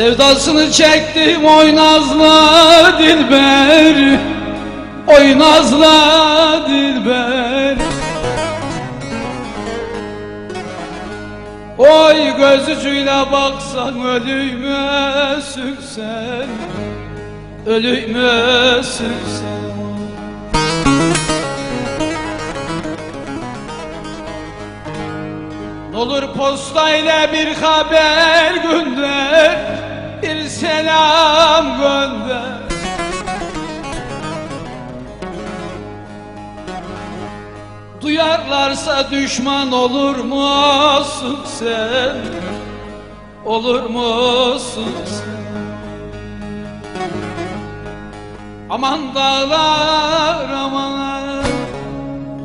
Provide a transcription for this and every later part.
Sevdasını çektim oy nazlı dilber Oy nazlı dilber Oy göz ucuyla baksan ölüme sürsen Ölüme sürsen. Olur postayla bir haber gönder selam gönder. Duyarlarsa düşman olur musun sen? Olur musun sen? Aman dağlar aman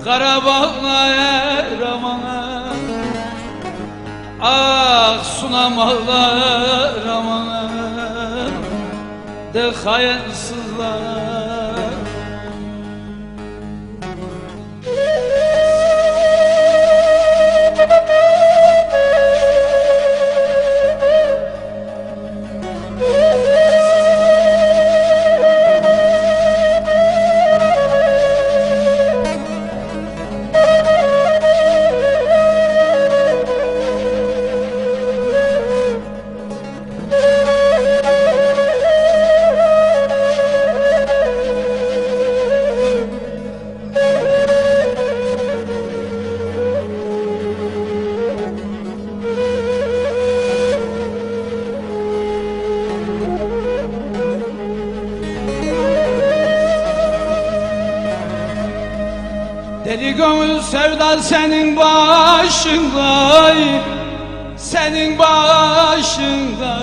Karabağlar aman. Ah sunamalar aman 这还是啊。Deli gönül sevda senin başında Senin başında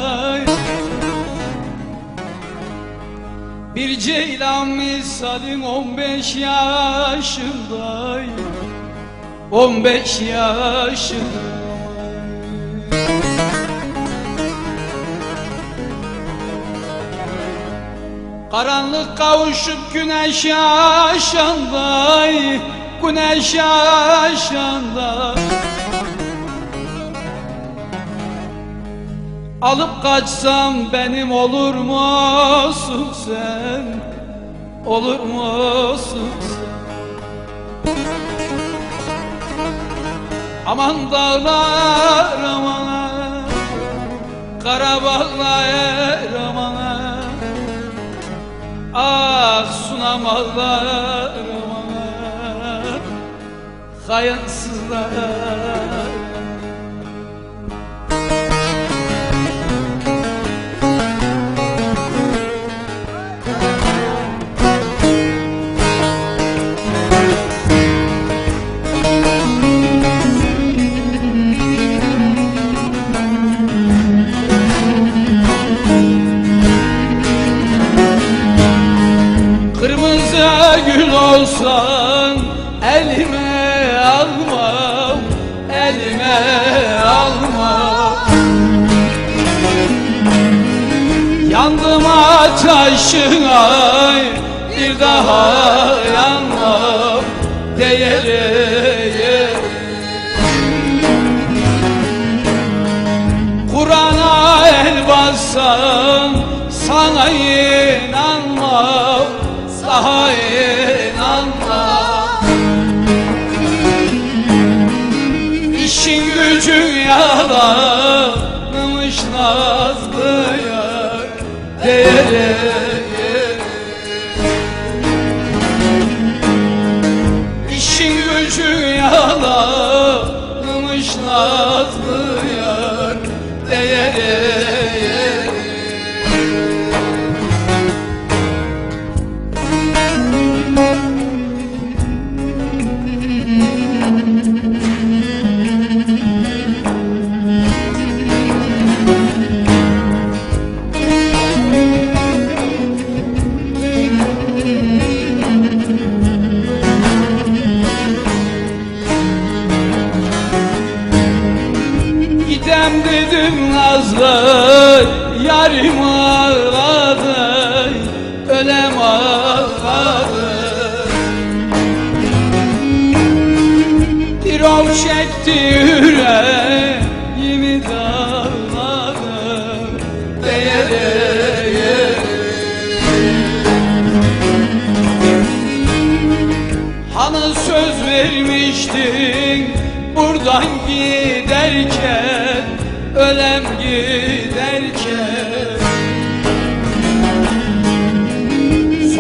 Bir ceylan misalin 15 yaşında 15 yaşında Karanlık kavuşup güneş yaşanda Güneş yaşanda Alıp kaçsam benim olur musun sen? Olur musun sen? Aman dağlar aman Karabağlar aman Ah sunamalar Hayırsızlar Kırmızı gül olsan elime almam Elime almam Yandım ateşine bir daha yanmam. Değerim Kur'an'a el bassam sana inanmam. Daha Allah Yarim ağladı Ölem ağladı Bir ol çekti yüreğimi dağladı Değer Hani söz vermiştin buradan giderken Ölem giderken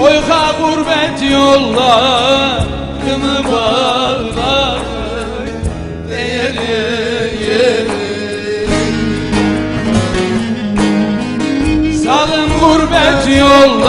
Soyka gurbet yollarımı bağladı Değeri yeri. Zalim gurbet yollar